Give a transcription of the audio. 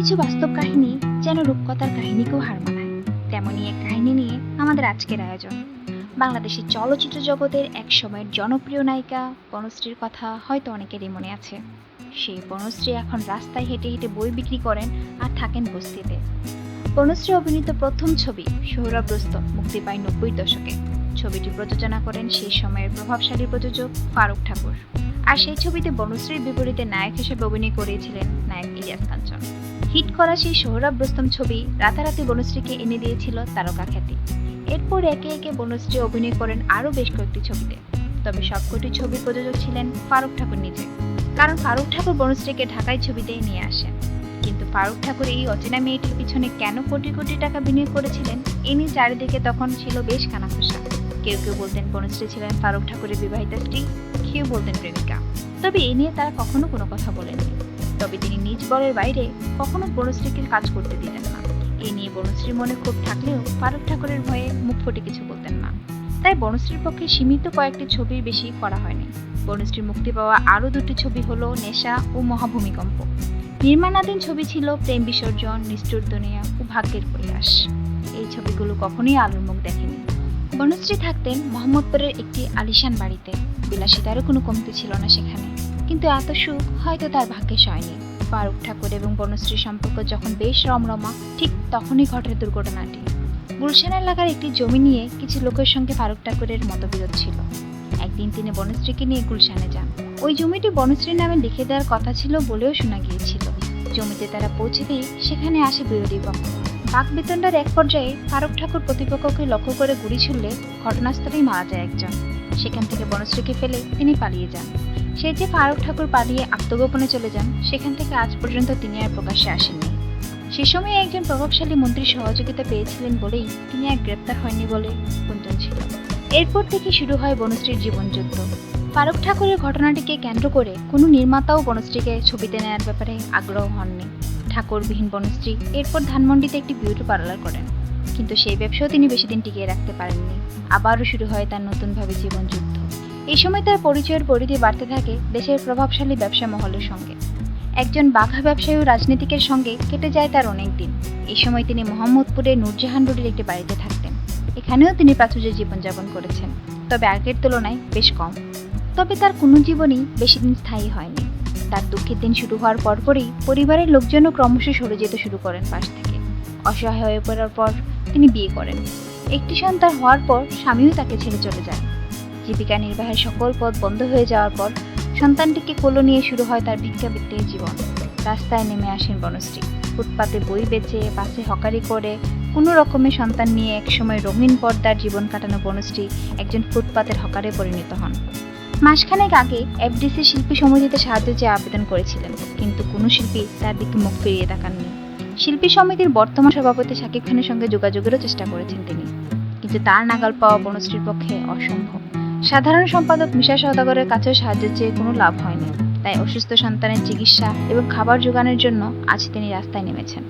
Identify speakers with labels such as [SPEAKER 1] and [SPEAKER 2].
[SPEAKER 1] কিছু বাস্তব কাহিনী যেন রূপকথার কাহিনীকেও হার মানায়। তেমনই এক কাহিনী নিয়ে আমাদের আজকের আয়োজন। বাংলাদেশের চলচ্চিত্র জগতের এক সময়ের জনপ্রিয় নায়িকা বনশ্রীর কথা হয়তো অনেকেরই মনে আছে। সেই বনশ্রী এখন রাস্তায় হেঁটে হেঁটে বই বিক্রি করেন আর থাকেন বস্তিতে। বনশ্রী অভিনীত প্রথম ছবি সৌরভ রুস্তম মুক্তি পায় নব্বই দশকে। ছবিটি প্রযোজনা করেন সেই সময়ের প্রভাবশালী প্রযোজক ফারুক ঠাকুর। আর সেই ছবিতে বনশ্রীর বিপরীতে নায়ক হিসেবে অভিনয় করিয়েছিলেন নায়ক ইলিয়াস কাঞ্চন। হিট করা সেই সৌরভ রুস্তম ছবি রাতারাতি বনশ্রীকে এনে দিয়েছিল তারকা খ্যাতি। এরপর একে একে বনশ্রী অভিনয় করেন আরও বেশ কয়েকটি ছবিতে। তবে সবকটি ছবি প্রযোজক ছিলেন ফারুক ঠাকুর নিজে। কারণ ফারুক ঠাকুর বনশ্রীকে ঢাকায় ছবিতে নিয়ে আসেন। কিন্তু ফারুক ঠাকুর এই অচেনা মেয়েটির পিছনে কেন কোটি কোটি টাকা বিনিয়োগ করেছিলেন, এ নিয়ে চারিদিকে তখন ছিল বেশ কানাঘোষা কেউ কেউ বলতেন বনশ্রী ছিলেন ফারুক ঠাকুরের বিবাহিতা স্ত্রী, কেউ বলতেন প্রেমিকা। তবে এ নিয়ে তারা কখনো কোনো কথা বলেননি। তবে তিনি নিজ বলের বাইরে কখনো বনশ্রীকে কাজ করতে দিতেন না। এ নিয়ে বনশ্রীর মনে ক্ষোভ থাকলেও ফারুক ঠাকুরের ভয়ে মুখ ফুটে কিছু বলতেন না। তাই বনশ্রীর পক্ষে সীমিত কয়েকটি ছবির বেশি করা হয়নি। বনশ্রীর মুক্তি পাওয়া আরও দুটি ছবি হলো নেশা ও মহাভূমিকম্প। নির্মাণাধীন ছবি ছিল প্রেম, বিসর্জন, নিষ্ঠুর দুনিয়া ও ভাগ্যের প্রয়াস এই ছবিগুলো কখনোই আলোর মুখ দেখেনি। বনশ্রী থাকতেন মোহাম্মদপুরের একটি আলিশান বাড়িতে। বিলাসিতারও কোনো কমতি ছিল না সেখানে। কিন্তু এত সুখ হয়তো তার ভাগ্যে সয়নি। ফারুক ঠাকুর এবং বনশ্রীর সম্পর্ক যখন বেশ রমরমা, ঠিক তখনই ঘটে দুর্ঘটনাটি। গুলশান এলাকার একটি জমি নিয়ে কিছু লোকের সঙ্গে ফারুক ঠাকুরের মতবিরোধ ছিল। একদিন তিনি বনশ্রীকে নিয়ে গুলশানে যান। ওই জমিটি বনশ্রীর নামে লিখে দেওয়ার কথা ছিল বলেও শোনা গিয়েছিল। জমিতে তারা পৌঁছেতেই সেখানে আসে বিরোধী পক্ষ বাক বেতনটার এক পর্যায়ে ফারুক ঠাকুর প্রতিপক্ষকে লক্ষ্য করে গুলি ছুড়লে ঘটনাস্থলেই মারা যায় একজন। সেখান থেকে বনশ্রীকে ফেলে তিনি পালিয়ে যান। সেই যে ফারুক ঠাকুর পালিয়ে আত্মগোপনে চলে যান, সেখান থেকে আজ পর্যন্ত তিনি আর প্রকাশ্যে আসেননি। সে সময় একজন প্রভাবশালী মন্ত্রীর সহযোগিতা পেয়েছিলেন বলেই তিনি আর গ্রেপ্তার হয়নি বলে গুঞ্জন ছিল। এরপর থেকে শুরু হয় বনশ্রীর জীবনযুদ্ধ। ফারুক ঠাকুরের ঘটনাটিকে কেন্দ্র করে কোনো নির্মাতাও বনশ্রীকে ছবিতে নেয়ার ব্যাপারে আগ্রহ হননি। ঠাকুরবিহীন বনশ্রী এরপর ধানমন্ডিতে একটি বিউটি পার্লার করেন। কিন্তু সেই ব্যবসাও তিনি বেশি দিন টিকিয়ে রাখতে পারেননি। আবারও শুরু হয় তার নতুনভাবে জীবনযুদ্ধ এই সময় তার পরিচয়ের পরিধি বাড়তে থাকে দেশের প্রভাবশালী ব্যবসা মহলের সঙ্গে। একজন বাঘা ব্যবসায়ী ও রাজনীতিকের সঙ্গে কেটে যায় তার অনেক দিন। এই সময় তিনি মোহাম্মদপুরে নূরজাহান রোডের একটি বাড়িতে থাকতেন। এখানেও তিনি প্রাচুর্য জীবনযাপন করেছেন। তবে আগের তুলনায় বেশ কম। তবে তার কোনো জীবনই বেশি দিন স্থায়ী হয়নি। তার দুঃখের দিন শুরু হওয়ার পরপরই পরিবারের লোকজনও ক্রমশ সরে যেতে শুরু করেন পাশ থেকে। অসহায় হয়ে পড়ার পর তিনি বিয়ে করেন। একটি সন্তান হওয়ার পর স্বামীও তাকে ছেড়ে চলে যায়। জীবিকা নির্বাহের সকল পথ বন্ধ হয়ে যাওয়ার পর সন্তানটিকে কোলো নিয়ে শুরু হয় তার ভিক্ষাবৃত্তির জীবন। রাস্তায় নেমে আসেন বনশ্রী। ফুটপাতে বই বেচে, বাসে হকারি করে, কোনো রকমে সন্তান নিয়ে একসময় রঙিন পর্দার জীবন কাটানো বনশ্রী একজন ফুটপাতের হকারে পরিণত হন। মাসখানেক আগে এফডিসি শিল্পী সমিতিতে সাহায্য চেয়ে আবেদন করেছিলেন, কিন্তু কোনো শিল্পী তার দিকে মুখ ফিরিয়ে তাকাননি। শিল্পী সমিতির বর্তমান সভাপতি শাকিব খানের সঙ্গে যোগাযোগেরও চেষ্টা করেছেন তিনি, কিন্তু তার নাগাল পাওয়া বনশ্রীর পক্ষে অসম্ভব। সাধারণ সম্পাদক মিশা সওদাগরের কাছেও সাহায্য চেয়ে কোনো লাভ হয়নি, তাই অসুস্থ সন্তানের চিকিৎসা এবং খাবার জোগানোর জন্য আজ তিনি রাস্তায় নেমেছেন।